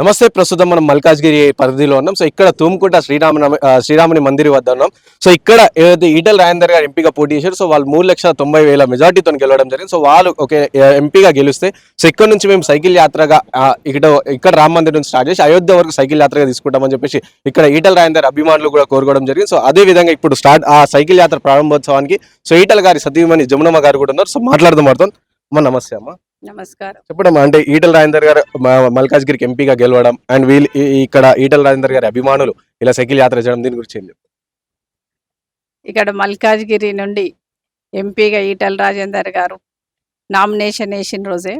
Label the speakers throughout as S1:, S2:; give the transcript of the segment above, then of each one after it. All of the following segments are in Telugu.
S1: నమస్తే ప్రస్తుతం మనం మల్కాజ్గిరి పరిధిలో ఉన్నాం. సో ఇక్కడ తూముకుంట శ్రీరామ శ్రీరాముని మందిర్ వద్ద ఉన్నాం. సో ఇక్కడ ఏదైతే ఈటల రాజేందర్ గారు ఎంపీగా పోటీ చేశారు సో వాళ్ళు మూడు లక్షల తొంభై వేల మెజార్టీతో గెలవడం జరిగింది. సో వాళ్ళు ఒక ఎంపీగా గెలిస్తే సో ఇక్కడ నుంచి మేము సైకిల్ యాత్రగా ఇక్కడ ఇక్కడ రామ మందిర్ నుంచి స్టార్ట్ చేసి అయోధ్య వరకు సైకిల్ యాత్రగా తీసుకుంటామని చెప్పేసి ఇక్కడ ఈటల రాజేందర్ అభిమానులు కూడా కోరుకోవడం జరిగింది. సో అదే విధంగా ఇప్పుడు స్టార్ట్ ఆ సైకిల్ యాత్ర ప్రారంభోత్సవానికి సో ఈటల గారి సతీమణి జమునమ్మ గారు కూడా ఉన్నారు. సో మాట్లాడదాం అర్థం అమ్మ నమస్తే అమ్మ.
S2: నమస్కారం
S1: చెప్పడం అంటే ఈటల రాజేందర్ గారు మల్కాజ్గిరికి ఎంపీగా గెలవడం అండ్ వీళ్ళు ఇక్కడ ఈటల రాజేందర్ గారి అభిమానులు ఇలా సైకిల్ యాత్ర చేయడం దీని గురించి ఏం?
S2: ఇక్కడ మల్కాజ్గిరి నుండి ఎంపీగా ఈటల రాజేందర్ గారు నామినేషన్ వేసిన రోజే.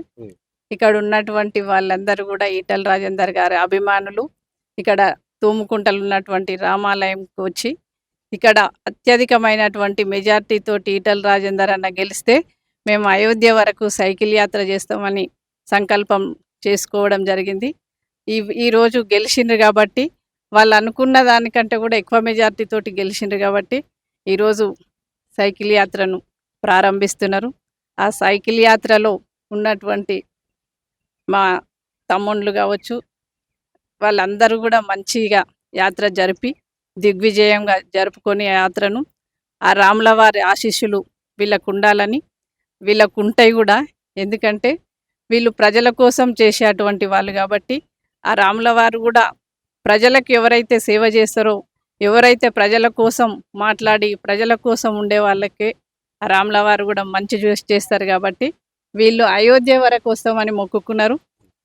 S2: ఇక్కడ ఉన్నటువంటి వాళ్ళందరూ కూడా ఈటల రాజేందర్ గారి అభిమానులు ఇక్కడ తూముకుంటలు ఉన్నటువంటి రామాలయంకి వచ్చి ఇక్కడ అత్యధికమైనటువంటి మెజార్టీతో ఈటల రాజేందర్ అన్న గెలిస్తే మేము అయోధ్య వరకు సైకిల్ యాత్ర చేస్తామని సంకల్పం చేసుకోవడం జరిగింది. ఈ ఈరోజు గెలిచిండ్రు కాబట్టి వాళ్ళు అనుకున్న దానికంటే కూడా ఎక్కువ మెజార్టీతోటి గెలిచిండ్రు కాబట్టి ఈరోజు సైకిల్ యాత్రను ప్రారంభిస్తున్నారు. ఆ సైకిల్ యాత్రలో ఉన్నటువంటి మా తమ్ముళ్ళు కావచ్చు వాళ్ళందరూ కూడా మంచిగా యాత్ర జరిపి దిగ్విజయంగా జరుపుకొని యాత్రను ఆ రాముల వారి ఆశీస్సులు వీళ్ళకు ఉండాలని వీళ్ళకు ఉంటాయి కూడా. ఎందుకంటే వీళ్ళు ప్రజల కోసం చేసేటువంటి వాళ్ళు కాబట్టి ఆ రాముల వారు కూడా ప్రజలకు ఎవరైతే సేవ చేస్తారో ఎవరైతే ప్రజల కోసం మాట్లాడి ప్రజల కోసం ఉండే వాళ్ళకే ఆ రాముల వారు కూడా మంచి చూసి చేస్తారు కాబట్టి వీళ్ళు అయోధ్య వరకు వస్తామని మొక్కుకున్నారు.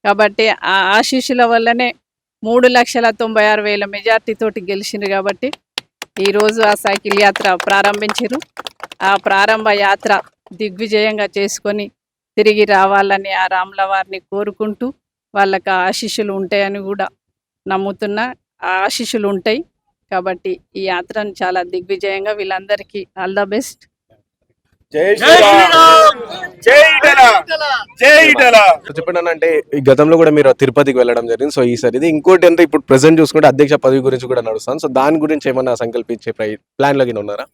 S2: కాబట్టి ఆ ఆశీస్సుల వల్లనే మూడు లక్షల తొంభై ఆరు వేల మెజార్టీతోటి గెలిచిండ్రు కాబట్టి ఈరోజు ఆ సైకిల్ యాత్ర ప్రారంభించారు ఆ ప్రారంభ యాత్ర దిగ్విజయంగా చేసుకొని తిరిగి రావాలని ఆ రాముల వారిని కోరుకుంటూ వాళ్ళకి ఆశీస్సులు ఉంటాయని కూడా నమ్ముతున్నా. ఆశీస్సులు ఉంటాయి. కాబట్టి ఈ యాత్రను చాలా దిగ్విజయంగా వీళ్ళందరికీ ఆల్ ద బెస్ట్.
S1: చెప్పండి అంటే ఈ గతంలో కూడా మీరు తిరుపతికి వెళ్ళడం జరిగింది. సో ఈసారి ఇది ఇంకోటి అంటే ఇప్పుడు ప్రెసెంట్ చూసుకుంటే అధ్యక్ష పదవి గురించి కూడా నడుస్తాను సో దాని గురించి ఏమన్నా సంకల్పించే ప్లాన్లో ఉన్నారా?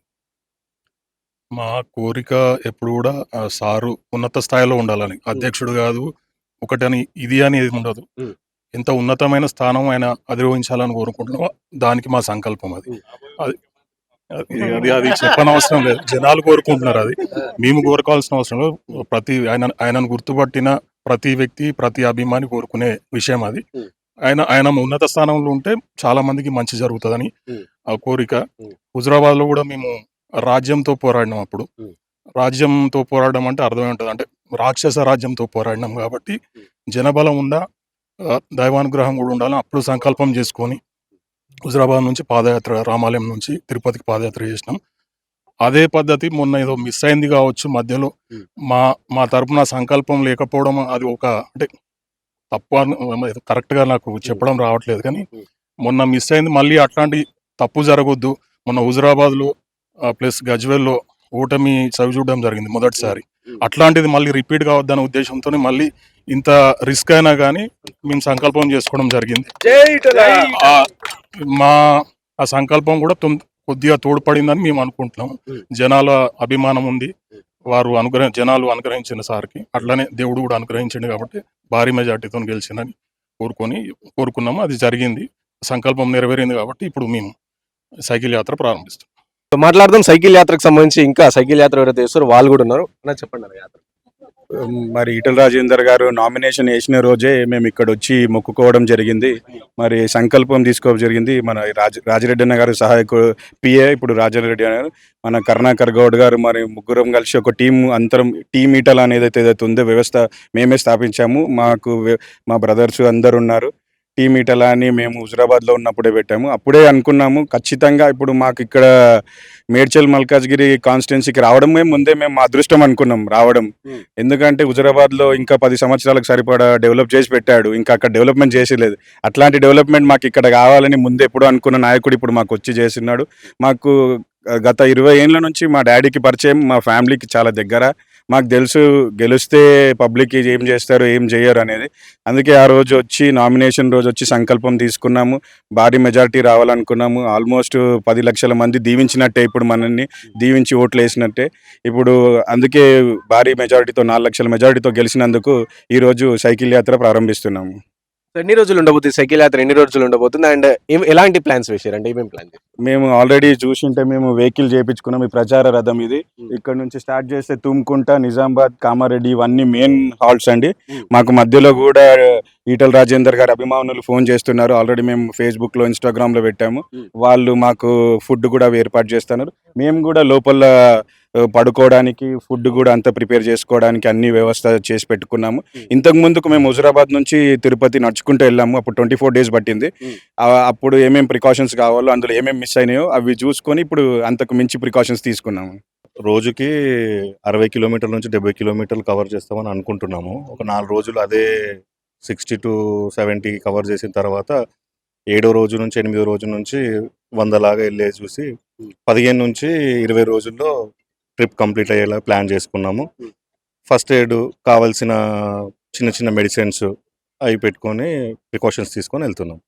S3: మా కోరిక ఎప్పుడు కూడా ఆ సారు ఉన్నత స్థాయిలో ఉండాలని అధ్యక్షుడు కాదు ఒకటని ఇది అని ఏది ఉండదు. ఎంత ఉన్నతమైన స్థానం ఆయన అధిరోహించాలని కోరుకుంటున్నామో దానికి మా సంకల్పం అది. అది అది- అది అది చెప్పనవసరం లేదు జనాలు కోరుకుంటున్నారు అది మేము కోరుకోవాల్సిన అవసరం లేదు ప్రతి ఆయన ఆయనను గుర్తుపట్టిన ప్రతి వ్యక్తి ప్రతి అభిమాని కోరుకునే విషయం అది. ఆయన ఆయన ఉన్నత స్థానంలో ఉంటే చాలా మందికి మంచి జరుగుతుందని. ఆ కోరిక. హుజరాబాద్లో కూడా మేము రాజ్యంతో పోరాడినాం అప్పుడు. రాజ్యంతో పోరాడడం అంటే అర్థమై ఉంటుంది. అంటే రాక్షస రాజ్యంతో పోరాడినాం కాబట్టి జనబలం ఉందా దైవానుగ్రహం కూడా ఉండాలని అప్పుడు సంకల్పం చేసుకొని హుజరాబాద్ నుంచి పాదయాత్ర రామాలయం నుంచి తిరుపతికి పాదయాత్ర చేసినాం. అదే పద్ధతి మొన్న ఏదో మిస్ అయింది కావచ్చు మధ్యలో. మా మా తరపున సంకల్పం లేకపోవడం అది ఒక అంటే తప్పు అని కరెక్ట్గా నాకు చెప్పడం రావట్లేదు. కానీ. మొన్న మిస్ అయింది మళ్ళీ అట్లాంటి తప్పు జరగొద్దు. మొన్న హుజరాబాద్లో ప్లస్ గజ్వెల్లో ఓటమి చవి చూడడం జరిగింది మొదటిసారి. అట్లాంటిది మళ్ళీ రిపీట్ కావద్దనే ఉద్దేశంతో మళ్ళీ ఇంత రిస్క్ అయినా కానీ మేము సంకల్పం చేసుకోవడం జరిగింది. మా ఆ సంకల్పం కూడా కొద్దిగా తోడ్పడిందని మేము అనుకుంటున్నాం
S1: Hmm.
S3: జనాల అభిమానం ఉంది. వారు అనుగ్రహ జనాలు అనుగ్రహించిన సార్కి అట్లనే దేవుడు కూడా అనుగ్రహించిండు కాబట్టి భారీ మెజార్టీతో గెలిచిందని కోరుకొని కోరుకున్నాము. అది జరిగింది. సంకల్పం నెరవేరింది కాబట్టి ఇప్పుడు మేము సైకిల్ యాత్ర ప్రారంభిస్తాం
S1: సో మాట్లాడదాం సైకిల్ యాత్రకు సంబంధించి ఇంకా సైకిల్ యాత్ర ఎవరైతే చేస్తారో వాళ్ళు కూడా ఉన్నారు. అన్న చెప్పండి అన్న యాత్ర.
S4: మరి ఈటల రాజేందర్ గారు నామినేషన్ వేసిన రోజే మేము ఇక్కడ వచ్చి మొక్కుకోవడం జరిగింది. మరి సంకల్పం తీసుకోవడం జరిగింది. మన రాజ రాజరెడ్డి అన్న గారు సహాయకుడు పిఏ ఇప్పుడు రాజారెడ్డి గారు మన కరుణాకర్ గౌడ్ గారు మరి ముగ్గురం కలిసి ఒక టీం అంతరం టీం ఈటల అనేది ఏదైతే ఉందో వ్యవస్థ మేమే స్థాపించాము. మాకు మా బ్రదర్స్ అందరు ఉన్నారు. టీం ఈటల అని మేము హుజరాబాద్లో ఉన్నప్పుడే పెట్టాము. అప్పుడే అనుకున్నాము ఖచ్చితంగా ఇప్పుడు మాకు ఇక్కడ మేడ్చల్ మల్కాజ్గిరి కాన్స్టిట్యున్సీకి రావడమే ముందే మేము మా అదృష్టం అనుకున్నాం రావడం. ఎందుకంటే హుజరాబాద్లో ఇంకా పది సంవత్సరాలకు సరిపడా డెవలప్ చేసి పెట్టాడు. ఇంకా అక్కడ డెవలప్మెంట్ చేసేలేదు. అట్లాంటి డెవలప్మెంట్ మాకు ఇక్కడ కావాలని ముందు ఎప్పుడో అనుకున్న నాయకుడు ఇప్పుడు మాకు వచ్చి చేస్తున్నాడు. మాకు గత ఇరవై ఏళ్ళ నుంచి మా డాడీకి పరిచయం మా ఫ్యామిలీకి చాలా దగ్గర. మాకు తెలుసు గెలిస్తే పబ్లిక్ ఏం చేస్తారు ఏం చేయరు అనేది. అందుకే ఆ రోజు వచ్చి నామినేషన్ రోజు వచ్చి సంకల్పం తీసుకున్నాము. భారీ మెజారిటీ రావాలనుకున్నాము. ఆల్మోస్ట్ పది లక్షల మంది దీవించినట్టే ఇప్పుడు మనల్ని దీవించి ఓట్లు వేసినట్టే ఇప్పుడు అందుకే భారీ మెజారిటీతో నాలుగు లక్షల మెజారిటీతో గెలిచినందుకు ఈరోజు సైకిల్ యాత్ర ప్రారంభిస్తున్నాము.
S1: ఎన్ని రోజులు ఉండబోతుంది సైకిల్ యాత్ర? ఎన్ని రోజులు ఉండబోతుంది? అండ్ ఎలాంటి ప్లాన్స్ వేసారు అంటే ఏమేమి ప్లాన్
S4: మేము ఆల్రెడీ చూసింటే మేము వెహికల్ చేయించుకున్నాం ఈ ప్రచార రథం ఇది. ఇక్కడ నుంచి స్టార్ట్ చేస్తే తుమ్కుంట నిజామాబాద్ కామారెడ్డి ఇవన్నీ మెయిన్ హాల్ట్స్ అండి. మాకు మధ్యలో కూడా ఈటల రాజేందర్ గారి అభిమానులు ఫోన్ చేస్తున్నారు. ఆల్రెడీ మేము ఫేస్బుక్లో ఇన్స్టాగ్రామ్లో పెట్టాము. వాళ్ళు మాకు ఫుడ్ కూడా ఏర్పాటు చేస్తున్నారు. మేము కూడా లోపల పడుకోవడానికి ఫుడ్ కూడా అంతా ప్రిపేర్ చేసుకోవడానికి అన్ని వ్యవస్థ చేసి పెట్టుకున్నాము. ఇంతకు ముందుకు మేము హుజరాబాద్ నుంచి తిరుపతి నడుచుకుంటూ వెళ్ళాము. అప్పుడు ట్వంటీ ఫోర్ డేస్ పట్టింది. అప్పుడు ఏమేమి ప్రికాషన్స్ కావాలో అందులో ఏమేమి మిస్ అయినాయో అవి చూసుకొని ఇప్పుడు అంతకు మించి ప్రికాషన్స్ తీసుకున్నాము.
S5: రోజుకి అరవై కిలోమీటర్ల నుంచి డెబ్బై కిలోమీటర్లు కవర్ చేస్తామని అనుకుంటున్నాము. ఒక నాలుగు రోజులు అదే సిక్స్టీ టు సెవెంటీ కవర్ చేసిన తర్వాత ఏడో రోజు నుంచి ఎనిమిదో రోజు నుంచి వందలాగా వెళ్ళే చూసి పదిహేను నుంచి ఇరవై రోజుల్లో ట్రిప్ కంప్లీట్ అయ్యేలా ప్లాన్ చేసుకున్నాము. ఫస్ట్ ఎయిడ్ కావాల్సిన చిన్న చిన్న మెడిసిన్స్ అవి పెట్టుకొని ప్రికాషన్స్ తీసుకొని వెళ్తున్నాం.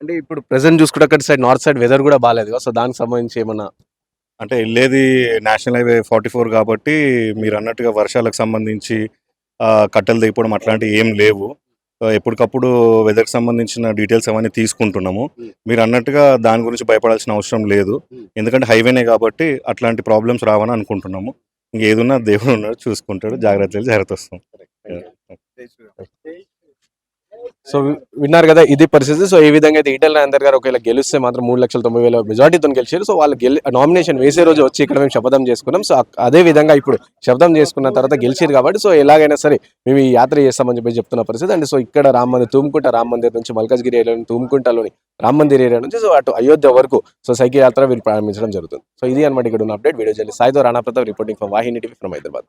S1: అంటే ఇప్పుడు ప్రెసెంట్ చూసుకుంటే అక్కడ సైడ్ నార్త్ సైడ్ వెదర్ కూడా బాగాలేదు సో దానికి సంబంధించి ఏమన్నా?
S5: అంటే వెళ్ళేది నేషనల్ హైవే ఫార్టీ ఫోర్ కాబట్టి మీరు అన్నట్టుగా వర్షాలకు సంబంధించి కట్టెలు దిగిపోవడం అట్లాంటివి ఏం లేవు. ఎప్పటికప్పుడు వెదర్కి సంబంధించిన డీటెయిల్స్ అవన్నీ తీసుకుంటున్నాము. మీరు అన్నట్టుగా దాని గురించి భయపడాల్సిన అవసరం లేదు. ఎందుకంటే హైవేనే కాబట్టి అట్లాంటి ప్రాబ్లమ్స్ రావని అనుకుంటున్నాము. ఇంకేదున్నా దేవుడు ఉన్నాడు చూసుకుంటాడు. జాగ్రత్తలు జాగ్రత్త వస్తాం.
S1: సో వి- విన్నారు కదా ఇది పరిస్థితి. సో ఈ విధంగా అయితే ఈటెల రాజేందర్ గారు ఒకవేళ గెలిస్తే మాత్రం మూడు లక్షల తొంభై వేల మెజార్టీతో గెలిచారు. సో వాళ్ళు గెలి నామినేషన్ వేసే రోజు వచ్చి ఇక్కడ మేము శపథం చేసుకున్నాం. సో అదే విధంగా ఇప్పుడు శపథం చేసుకున్న తర్వాత గెలిచారు కాబట్టి సో ఎలాగైనా సరే మేము ఈ యాత్ర చేస్తామని చెప్పి చెప్తున్న పరిస్థితి. అండ్ సో ఇక్కడ రామ్ మందిర్ తూమ్కుంట రామ్ మందిర్ నుంచి మల్కాజ్గిరి ఏరియా తుమ్కుంటలోని రామ్ మందిర్ ఏరియా నుంచి సో అటు అయోధ్య వరకు సో సైకిల్ యాత్ర వీరు ప్రారంభించడం జరుగుతుంది. సో ఇది అనమాట ఇక్కడ ఉన్న అప్డేట్ వీడియో చేయాలి సాయితో Rana Pratap reporting from Vahini TV from Hyderabad